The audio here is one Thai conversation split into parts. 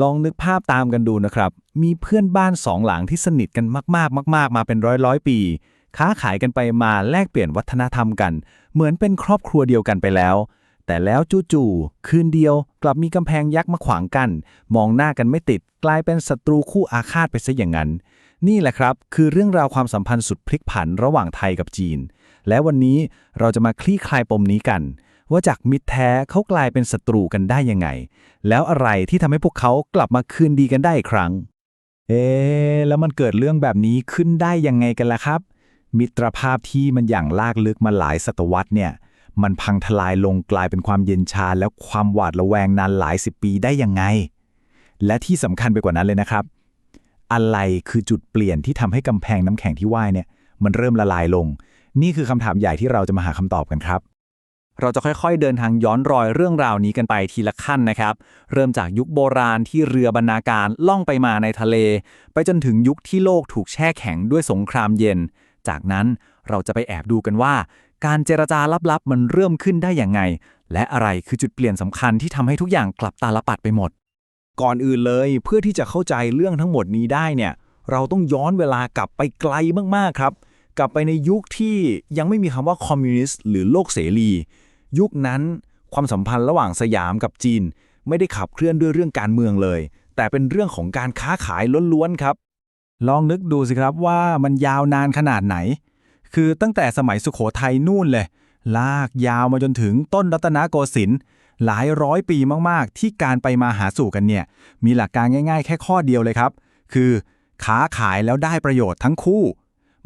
ลองนึกภาพตามกันดูนะครับ มีเพื่อนบ้านสองหลังที่สนิทกันมากๆ มากๆ มาเป็นร้อยร้อยปี ค้าขายกันไปมาแลกเปลี่ยนวัฒนธรรมกัน เหมือนเป็นครอบครัวเดียวกันไปแล้ว แต่แล้วจู่ๆคืนเดียวกลับมีกำแพงยักษ์มาขวางกัน มองหน้ากันไม่ติด กลายเป็นศัตรูคู่อาฆาตไปซะอย่างนั้น นี่แหละครับ คือเรื่องราวความสัมพันธ์สุดพลิกผันระหว่างไทยกับจีน และวันนี้เราจะมาคลี่คลายปมนี้กัน ว่าจากมิตรแท้เขากลายเป็นศัตรูกันได้ยังไง แล้วอะไรที่ทำให้พวกเขากลับมาคืนดีกันได้อีกครั้ง เอ๊แล้วมันเกิดเรื่องแบบนี้ขึ้นได้ยังไงกันล่ะครับ มิตรภาพที่มันอย่างลากลึกมาหลายศตวรรษเนี่ย มันพังทลายลงกลายเป็นความเย็นชาและความหวาดระแวงนานหลายสิบปีได้ยังไง และที่สำคัญไปกว่านั้นเลยนะครับ อะไรคือจุดเปลี่ยนที่ทำให้กำแพงน้ำแข็งที่ว่ายเนี่ย มันเริ่มละลายลง นี่คือคำถามใหญ่ที่เราจะมาหาคำตอบกันครับ เราจะค่อยๆ เดินทางย้อนรอยเรื่องราวนี้กันไปทีละขั้นนะครับ เริ่มจากยุคโบราณที่เรือบรรณาการล่องไปมาในทะเล ไปจนถึงยุคที่โลกถูกแช่แข็งด้วยสงครามเย็น จากนั้นเราจะไปแอบดูกันว่า การเจรจาลับๆ มันเริ่มขึ้นได้อย่างไง และอะไรคือจุดเปลี่ยนสำคัญที่ทำให้ทุกอย่างกลับตาลปัดไปหมด ก่อนอื่นเลยเพื่อที่จะเข้าใจเรื่องทั้งหมดนี้ได้เนี่ย เราต้องย้อนเวลากลับไปไกลมากๆครับ กลับไปในยุคที่ยังไม่มีคำว่าคอมมิวนิสต์หรือโลกเสรี ยุคนั้นความสัมพันธ์ระหว่างสยามกับจีน ไม่ได้ขับเคลื่อนด้วยเรื่องการเมืองเลย แต่เป็นเรื่องของการค้าขายล้วนๆครับ ลองนึกดูสิครับว่ามันยาวนานขนาดไหน คือตั้งแต่สมัยสุขโขทัยนู่นเลย ลากยาวมาจนถึงต้นรัตนโกสินทร์หลายร้อยปีมากๆ ที่การไปมาหาสู่กันเนี่ย มีหลักการง่าย ๆ แค่ข้อเดียวเลยครับ คือค้าขายแล้วได้ประโยชน์ทั้งคู่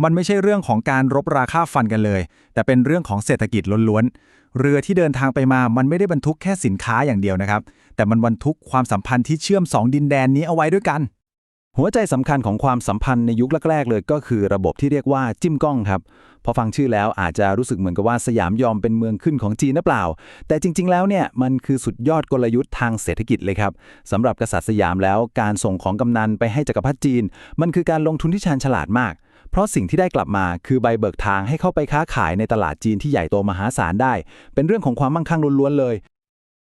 มันไม่ใช่เรื่องของการรบราค่าฟันกันเลย แต่เป็นเรื่องของเศรษฐกิจล้วนๆ เรือที่เดินทางไปมา มันไม่ได้บรรทุกแค่สินค้าอย่างเดียวนะครับ แต่มันบรรทุกความสัมพันธ์ที่เชื่อมสองดินแดนนี้เอาไว้ด้วยกัน หัวใจสำคัญของความสัมพันธ์ในยุคแรกๆ เลยก็คือระบบที่เรียกว่าจิ้มกล้องครับ พอฟังชื่อแล้วอาจจะรู้สึกเหมือนกับว่าสยามยอมเป็นเมืองขึ้นของจีนหรือเปล่า แต่จริง ๆ แล้วเนี่ยมันคือสุดยอดกลยุทธ์ทางเศรษฐกิจเลยครับสำหรับกษัตริย์สยามแล้วการส่งของกำนันไปให้จักรพรรดิจีน มันคือการลงทุนที่ชาญฉลาดมาก เพราะสิ่งที่ได้กลับมาคือใบเบิกทางให้เข้าไปค้าขายในตลาดจีนที่ใหญ่โตมหาศาลได้ เป็นเรื่องของความมั่งคั่งล้วนๆเลย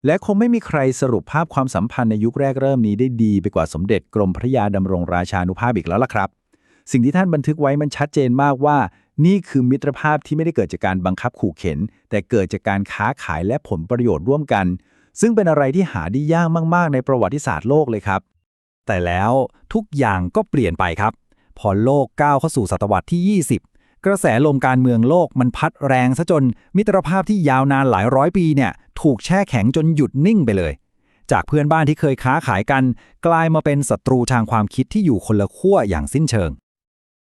และคงไม่มีใครสรุปภาพความสัมพันธ์ในยุคแรกเริ่มนี้ได้ดีไปกว่าสมเด็จกรมพระยาดำรงราชานุภาพอีกแล้วล่ะครับ สิ่งที่ท่านบันทึกไว้มันชัดเจนมากว่า นี่คือมิตรภาพที่ไม่ได้เกิดจากการบังคับขู่เข็น แต่เกิดจากการค้าขายและผลประโยชน์ร่วมกัน ซึ่งเป็นอะไรที่หาได้ยากมากๆ ในประวัติศาสตร์โลกเลยครับ แต่แล้วทุกอย่างก็เปลี่ยนไปครับ พอโลกก้าวเข้าสู่ศตวรรษที่ 20 กระแสลมการเมืองโลกมันพัดแรงซะจนมิตรภาพที่ยาวนานหลายร้อยปีเนี่ยถูกแช่แข็งจนหยุดนิ่งไปเลย จากเพื่อนบ้านที่เคยค้าขายกัน กลายมาเป็นศัตรูทางความคิดที่อยู่คนละขั้วอย่างสิ้นเชิง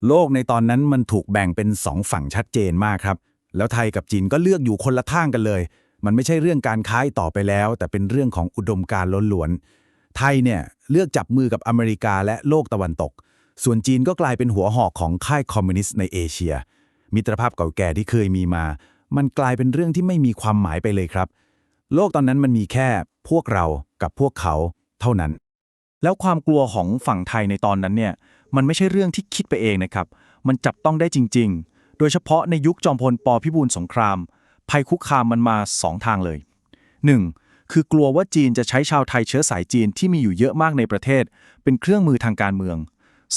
โลกในตอนนั้นมันถูกแบ่งเป็นสองฝั่งชัดเจนมากครับ แล้วไทยกับจีนก็เลือกอยู่คนละทางกันเลย มันไม่ใช่เรื่องการค้าต่อไปแล้ว แต่เป็นเรื่องของอุดมการณ์ล้วนไทยเนี่ยเลือกจับมือกับอเมริกาและโลกตะวันตก ส่วนจีนก็กลายเป็นหัวหอกของค่ายคอมมิวนิสต์ในเอเชีย มิตรภาพเก่าแก่ที่เคยมีมา มันกลายเป็นเรื่องที่ไม่มีความหมายไปเลยครับ โลกตอนนั้นมันมีแค่พวกเรากับพวกเขาเท่านั้น แล้วความกลัวของฝั่งไทยในตอนนั้นเนี่ยมันไม่ใช่เรื่องที่คิดไปเองนะครับ มันจับต้องได้จริง ๆ โดยเฉพาะในยุคจอมพลปพิบูลสงคราม ภัยคุกคามมันมาสองทางเลย 1. คือกลัวว่าจีนจะใช้ชาวไทยเชื้อสายจีนที่มีอยู่เยอะมากในประเทศ เป็นเครื่องมือทางการเมือง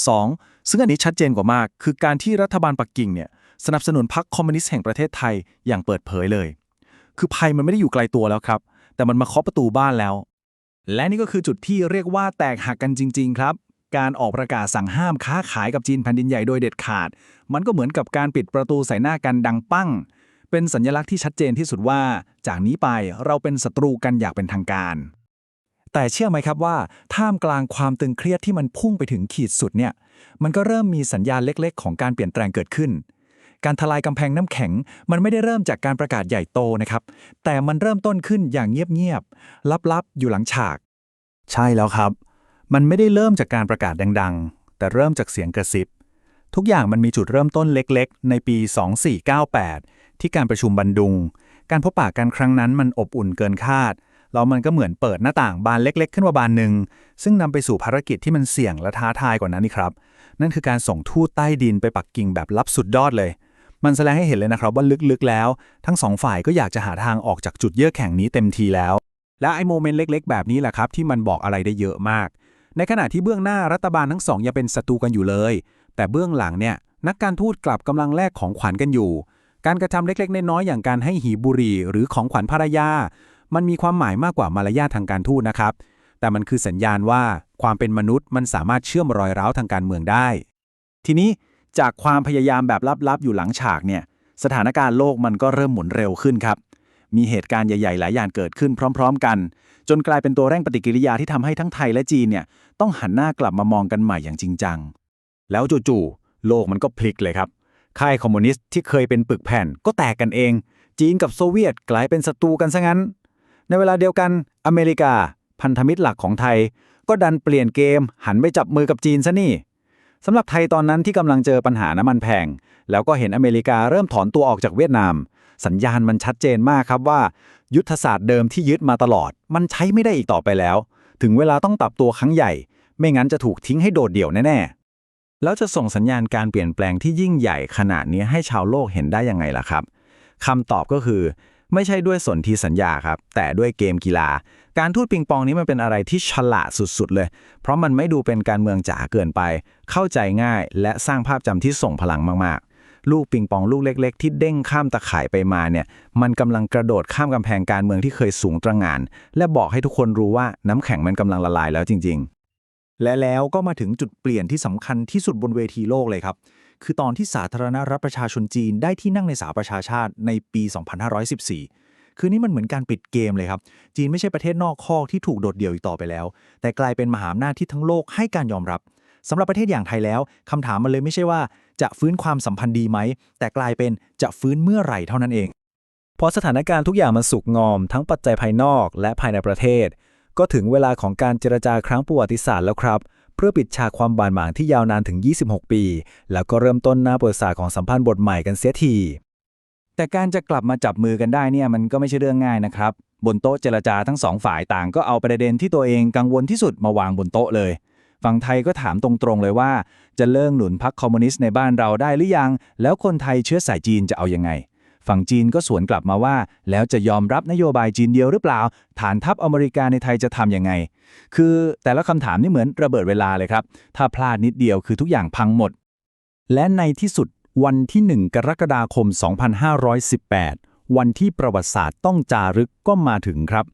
2. ซึ่งอันนี้ชัดเจนกว่ามาก คือการที่รัฐบาลปักกิ่งเนี่ยสนับสนุนพรรคคอมมิวนิสต์แห่งประเทศไทยอย่างเปิดเผยเลย คือภัยมันไม่ได้อยู่ไกลตัวแล้วครับ แต่มันมาเคาะประตูบ้านแล้ว และนี่ก็คือจุดที่เรียกว่าแตกหักกันจริง ๆ ครับ การออกประกาศสั่งห้ามค้าขายกับจีนแผ่นดินใหญ่โดยเด็ดขาด มันก็เหมือนกับการปิดประตูใส่หน้ากันดังปั้ง เป็นสัญลักษณ์ที่ชัดเจนที่สุดว่า จากนี้ไปเราเป็นศัตรูกันอย่างเป็นทางการ แต่เชื่อไหมครับว่า ท่ามกลางความตึงเครียดที่มันพุ่งไปถึงขีดสุดเนี่ย มันก็เริ่มมีสัญญาณเล็กๆ ของการเปลี่ยนแปลงเกิดขึ้น การทลายกำแพงน้ำแข็ง มันไม่ได้เริ่มจากการประกาศใหญ่โตนะครับ แต่มันเริ่มต้นขึ้นอย่างเงียบๆ ลับๆ อยู่หลังฉาก ใช่แล้วครับ มันไม่ได้เริ่มจากการประกาศดัง ๆ แต่เริ่มจากเสียงกระซิบ ทุกอย่างมันมีจุดเริ่มต้นเล็กๆ ในปี 2498 ที่การประชุมบันดุง การพบปะกันครั้งนั้นมันอบอุ่นเกินคาด แล้วมันก็เหมือนเปิดหน้าต่างบานเล็ก ๆ ขึ้นมาบานหนึ่งซึ่งนำไปสู่ภารกิจที่มันเสี่ยงและท้าทายกว่านั้นนี่ครับ นั่นคือการส่งทูตใต้ดินไปปักกิ่งแบบลับสุดยอดเลย มันแสดงให้เห็นเลยนะครับว่าลึกๆแล้ว ทั้งสองฝ่ายก็อยากจะหาทางออกจากจุดเยือกแข็งนี้เต็มทีแล้ว และไอ้โมเมนต์เล็ก ๆ แบบนี้แหละครับที่มันบอกอะไรได้เยอะมาก ในขณะที่เบื้องหน้ารัฐบาลทั้งสองยังเป็นศัตรูกันอยู่เลย แต่เบื้องหลังเนี่ยนักการทูตกลับกำลังแลกของขวัญกันอยู่การกระทำเล็กๆ น้อยๆอย่างการให้หีบบุหรี่หรือของขวัญภรรยา มันมีความหมายมากกว่ามารยาททางการทูตนะครับ แต่มันคือสัญญาณว่าความเป็นมนุษย์มันสามารถเชื่อมรอยร้าวทางการเมืองได้ ทีนี้จากความพยายามแบบลับๆ อยู่หลังฉากเนี่ยสถานการณ์โลกมันก็เริ่มหมุนเร็วขึ้นครับ มีเหตุการณ์ใหญ่ ๆ หลายอย่างเกิดขึ้นพร้อม ๆ กัน จนกลายเป็นตัวเร่งปฏิกิริยาที่ทำให้ทั้งไทยและจีนเนี่ยต้องหันหน้ากลับมามองกันใหม่อย่างจริงจัง แล้วจู่ๆโลกมันก็พลิกเลยครับ ค่ายคอมมิวนิสต์ที่เคยเป็นปึกแผ่นก็แตกกันเอง จีนกับโซเวียตกลายเป็นศัตรูกันซะงั้น ในเวลาเดียวกันอเมริกา พันธมิตรหลักของไทย ก็ดันเปลี่ยนเกม หันไปจับมือกับจีนซะนี่สำหรับไทยตอนนั้นที่กำลังเจอปัญหาน้ำมันแพง แล้วก็เห็นอเมริกาเริ่มถอนตัวออกจากเวียดนาม สัญญาณมันชัดเจนมากครับว่า ยุทธศาสตร์เดิมที่ยึดมาตลอด มันใช้ไม่ได้อีกต่อไปแล้ว ถึงเวลาต้องปรับตัวครั้งใหญ่ ไม่งั้นจะถูกทิ้งให้โดดเดี่ยวแน่ๆแล้วจะส่งสัญญาณการเปลี่ยนแปลงที่ยิ่งใหญ่ขนาดนี้ให้ชาวโลกเห็นได้ยังไงล่ะครับคำตอบก็คือ ไม่ใช่ด้วยสนธิสัญญาครับ แต่ด้วยเกมกีฬา การทูตปิงปองนี้มันเป็นอะไรที่ฉลาดสุดๆเลย เพราะมันไม่ดูเป็นการเมืองจ๋าเกินไป เข้าใจง่าย และสร้างภาพจำที่ส่งพลังมากๆ ลูกปิงปองลูกเล็ก ๆ ที่เด้งข้ามตะข่ายไปมาเนี่ย มันกำลังกระโดดข้ามกำแพงการเมืองที่เคยสูงตระหง่าน และบอกให้ทุกคนรู้ว่าน้ำแข็งมันกำลังละลายแล้วจริง ๆ และแล้วก็มาถึงจุดเปลี่ยนที่สำคัญที่สุดบนเวทีโลกเลยครับ คือตอนที่สาธารณรัฐประชาชนจีนได้ที่นั่งในสหประชาชาติในปี 2514 คือนี่มันเหมือนการปิดเกมเลยครับ จีนไม่ใช่ประเทศนอกคอกที่ถูกโดดเดี่ยวอีกต่อไปแล้ว แต่กลายเป็นมหาอำนาจที่ทั้งโลกให้การยอมรับสำหรับประเทศอย่างไทยแล้วคำถามมันเลยไม่ใช่ว่าจะฟื้นความสัมพันธ์ดีไหม แต่กลายเป็นจะฟื้นเมื่อไหร่เท่านั้นเอง พอสถานการณ์ทุกอย่างมันสุกงอม ทั้งปัจจัยภายนอกและภายในประเทศ ก็ถึงเวลาของการเจรจาครั้งประวัติศาสตร์แล้วครับ เพื่อปิดฉากความบาดหมางที่ยาวนานถึง 26 ปี แล้วก็เริ่มต้นหน้าประวัติศาสตร์ของสัมพันธ์บทใหม่กันเสียทีแต่การจะกลับมาจับมือกันได้เนี่ยมันก็ไม่ใช่เรื่องง่ายนะครับ บนโต๊ะเจรจาทั้งสองฝ่ายต่างก็เอาประเด็นที่ตัวเองกังวลที่สุดมาวางบนโต๊ะเลย ฝั่งไทยก็ถามตรงๆเลยว่า จะเลิกหนุนพรรคคอมมิวนิสต์ในบ้านเราได้หรือยัง แล้วคนไทยเชื้อสายจีนจะเอายังไง ฝั่งจีนก็สวนกลับมาว่า แล้วจะยอมรับนโยบายจีนเดียวหรือเปล่า ฐานทัพอเมริกาในไทยจะทำยังไง คือแต่ละคำถามนี่เหมือนระเบิดเวลาเลยครับ ถ้าพลาดนิดเดียวคือทุกอย่างพังหมด และในที่สุดวันที่ 1 กรกฎาคม 2518 วันที่ประวัติศาสตร์ต้องจารึกก็มาถึงครับ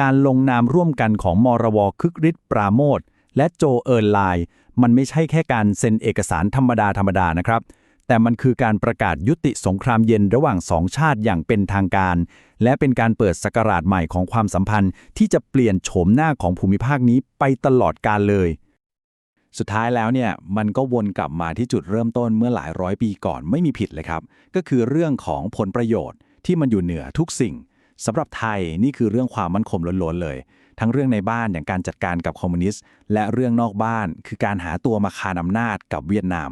การลงนามร่วมกันของมรวคึกฤทธิ์ปราโมทและโจเอิร์ไลน์มันไม่ใช่แค่การเซ็นเอกสารธรรมดาธรรมดานะครับ แต่มันคือการประกาศยุติสงครามเย็นระหว่างสองชาติอย่างเป็นทางการ และเป็นการเปิดสกราชใหม่ของความสัมพันธ์ ที่จะเปลี่ยนโฉมหน้าของภูมิภาคนี้ไปตลอดกาลเลย สุดท้ายแล้วเนี่ยมันก็วนกลับมาที่จุดเริ่มต้นเมื่อหลายร้อยปีก่อนไม่มีผิดเลยครับ ก็คือเรื่องของผลประโยชน์ที่มันอยู่เหนือทุกสิ่งสำหรับไทยนี่คือเรื่องความมั่นคงล้วนๆเลย ทั้งเรื่องในบ้านอย่างการจัดการกับคอมมิวนิสต์ และเรื่องนอกบ้านคือการหาตัวมาคานอำนาจกับเวียดนาม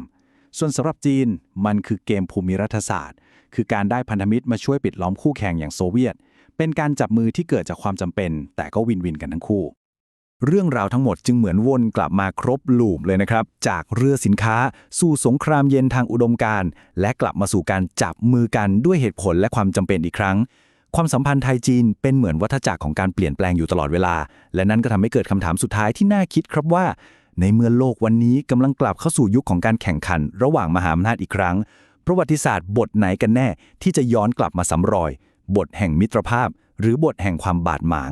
ส่วนสำหรับจีนมันคือเกมภูมิรัฐศาสตร์ คือการได้พันธมิตรมาช่วยปิดล้อมคู่แข่งอย่างโซเวียต เป็นการจับมือที่เกิดจากความจำเป็น แต่ก็วินวินกันทั้งคู่ เรื่องราวทั้งหมดจึงเหมือนวนกลับมาครบลูปเลยนะครับ จากเรือสินค้า สู่สงครามเย็นทางอุดมการณ์และกลับมาสู่การจับมือกันด้วยเหตุผลและความจำเป็นอีกครั้งความสัมพันธ์ไทยจีนเป็นเหมือนวัฏจักรของการเปลี่ยนแปลงอยู่ตลอดเวลา และนั่นก็ทำให้เกิดคำถามสุดท้ายที่น่าคิดครับว่า ในเมื่อโลกวันนี้กำลังกลับเข้าสู่ยุคของการแข่งขัน ระหว่างมหาอำนาจอีกครั้ง ประวัติศาสตร์บทไหนกันแน่ที่จะย้อนกลับมาสำรอย บทแห่งมิตรภาพ หรือบทแห่งความบาดหมาง